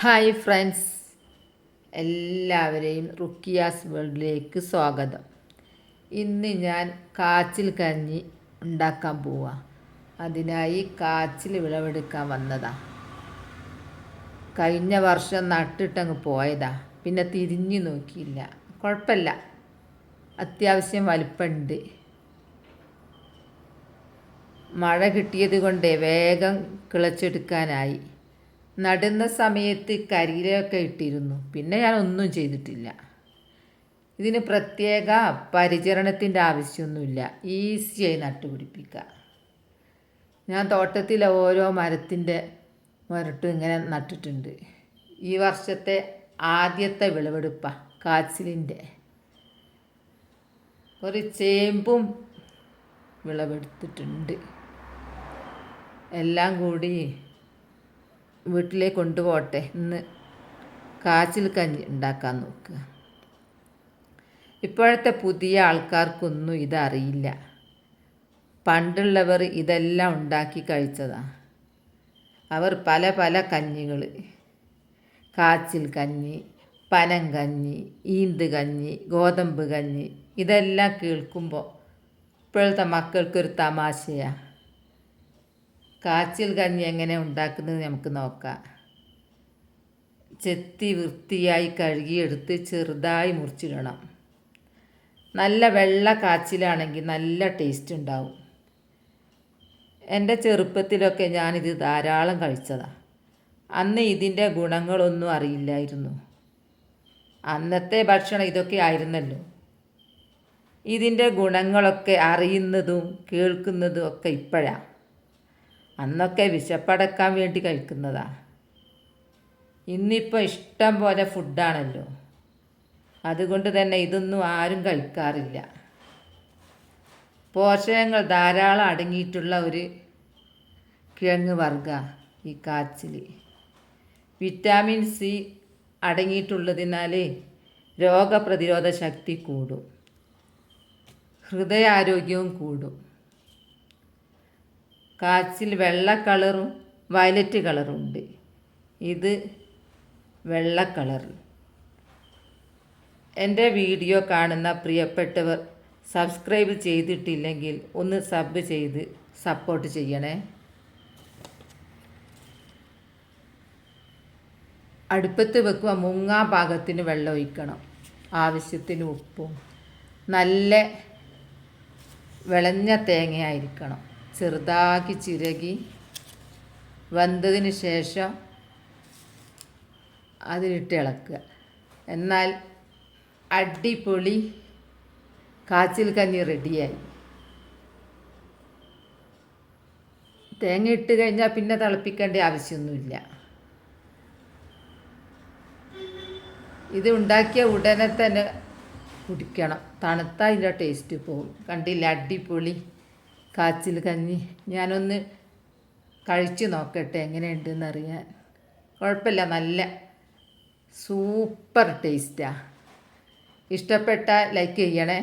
Hi friends. എല്ലാവരെയും റുക്കിയാസ് വേൾഡിലേക്ക് സ്വാഗതം. ഇന്ന് ഞാൻ കാച്ചിൽ കഞ്ഞി ഉണ്ടാക്കാൻ പോവാ. അതിനായി കാച്ചിൽ വിളവെടുക്കാൻ വന്നതാ. കഴിഞ്ഞ വർഷം നട്ടിട്ടങ്ങ് പോയതാ. പിന്നെ തിരിഞ്ഞു നോക്കിയില്ല. കുഴപ്പമില്ല. അത്യാവശ്യം വലിപ്പമുണ്ട്. മഴ കിട്ടിയത് കൊണ്ട് വേഗം കിളച്ചെടുക്കാനായി. നടുന്ന സമയത്ത് കരിയിലൊക്കെ ഇട്ടിരുന്നു. പിന്നെ ഞാൻ ഒന്നും ചെയ്തിട്ടില്ല. ഇതിന് പ്രത്യേക പരിചരണത്തിന്റെ ആവശ്യമൊന്നുമില്ല. ഈസിയായി നട്ടുപിടിപ്പിക്കുക. ഞാൻ തോട്ടത്തിലെ ഓരോ മരത്തിന്റെ മരട്ടും ഇങ്ങനെ നട്ടിട്ടുണ്ട്. ഈ വർഷത്തെ ആദ്യത്തെ വിളവെടുപ്പ കാച്ചിലിന്റെ. ഒരു ചേമ്പും വിളവെടുത്തിട്ടുണ്ട്. എല്ലാം കൂടി വീട്ടിലേക്ക് കൊണ്ടുപോകട്ടെ. ഇന്ന് കാച്ചിൽ കഞ്ഞി ഉണ്ടാക്കാൻ നോക്കുക ഇപ്പോഴത്തെ പുതിയ ആൾക്കാർക്കൊന്നും ഇതറിയില്ല. പണ്ടുള്ളവർ ഇതെല്ലാം ഉണ്ടാക്കി കഴിച്ചതാണ് അവർ പല പല കഞ്ഞികൾ. കാച്ചിൽ കഞ്ഞി പനം കഞ്ഞി ഈന്ത് കഞ്ഞി ഗോതമ്പ് കഞ്ഞി ഇതെല്ലാം കേൾക്കുമ്പോൾ ഇപ്പോഴത്തെ മക്കൾക്കൊരു തമാശയാണ് കാച്ചിൽ കഞ്ഞി എങ്ങനെ ഉണ്ടാക്കുന്നത് നമുക്ക് നോക്കാം. ചെത്തി വൃത്തിയായി കഴുകിയെടുത്ത് ചെറുതായി മുറിച്ചിടണം. നല്ല വെള്ള കാച്ചിലാണെങ്കിൽ നല്ല ടേസ്റ്റ് ഉണ്ടാവും. എന്റെ ചെറുപ്പത്തിലൊക്കെ ഞാനിത് ധാരാളം കഴിച്ചതാണ് അന്ന് ഇതിന്റെ ഗുണങ്ങളൊന്നും അറിയില്ലായിരുന്നു. അന്നത്തെ ഭക്ഷണം ഇതൊക്കെ ആയിരുന്നല്ലോ. ഇതിന്റെ ഗുണങ്ങളൊക്കെ അറിയുന്നതും കേൾക്കുന്നതും ഒക്കെ ഇപ്പോഴാണ് അന്നൊക്കെ വിശപ്പടക്കാൻ വേണ്ടി കഴിക്കുന്നതാ. ഇന്നിപ്പോൾ ഇഷ്ടം പോലെ ഫുഡാണല്ലോ. അതുകൊണ്ട് തന്നെ ഇതൊന്നും ആരും കഴിക്കാറില്ല. പോഷകങ്ങൾ ധാരാളം അടങ്ങിയിട്ടുള്ള ഒരു കിഴങ്ങ് വർഗ ഈ കാച്ചിൽ വിറ്റാമിൻ സി അടങ്ങിയിട്ടുള്ളതിനാൽ രോഗപ്രതിരോധ ശക്തി കൂടും. ഹൃദയാരോഗ്യവും കൂടും. കാച്ചിൽ വെള്ള കളറും വയലറ്റ് കളറും ഉണ്ട് ഇത് വെള്ള കളർ. എന്റെ വീഡിയോ കാണുന്ന പ്രിയപ്പെട്ടവർ സബ്സ്ക്രൈബ് ചെയ്തിട്ടില്ലെങ്കിൽ ഒന്ന് സബ് ചെയ്ത് സപ്പോർട്ട് ചെയ്യണേ. അടുപ്പത്ത് വെക്കുക മുങ്ങാ ഭാഗത്തിന് വെള്ളം ഒഴിക്കണം. ആവശ്യത്തിന് ഉപ്പും. നല്ല വിളഞ്ഞ തേങ്ങയായിരിക്കണം. ചെറുതാക്കി ചിരകി വെന്തതിന് ശേഷം അതിലിട്ട് ഇളക്കുക. എന്നാൽ അടിപൊളി കാച്ചിൽ കഞ്ഞി റെഡിയായി. തേങ്ങ ഇട്ട് കഴിഞ്ഞാൽ പിന്നെ തിളപ്പിക്കേണ്ട ആവശ്യമൊന്നുമില്ല. ഇത് ഉണ്ടാക്കിയ ഉടനെ തന്നെ കുടിക്കണം. തണുത്താൽ ഇതിന്റെ ടേസ്റ്റ് പോകും. കണ്ടില്ല? അടിപൊളി. കാച്ചിൽ കഞ്ഞി. ഞാനൊന്ന് കഴിച്ചു നോക്കട്ടെ എങ്ങനെയുണ്ടെന്ന് അറിയാൻ കുഴപ്പമില്ല നല്ല സൂപ്പർ ടേസ്റ്റാണ് ഇഷ്ടപ്പെട്ട ലൈക്ക് ചെയ്യണേ.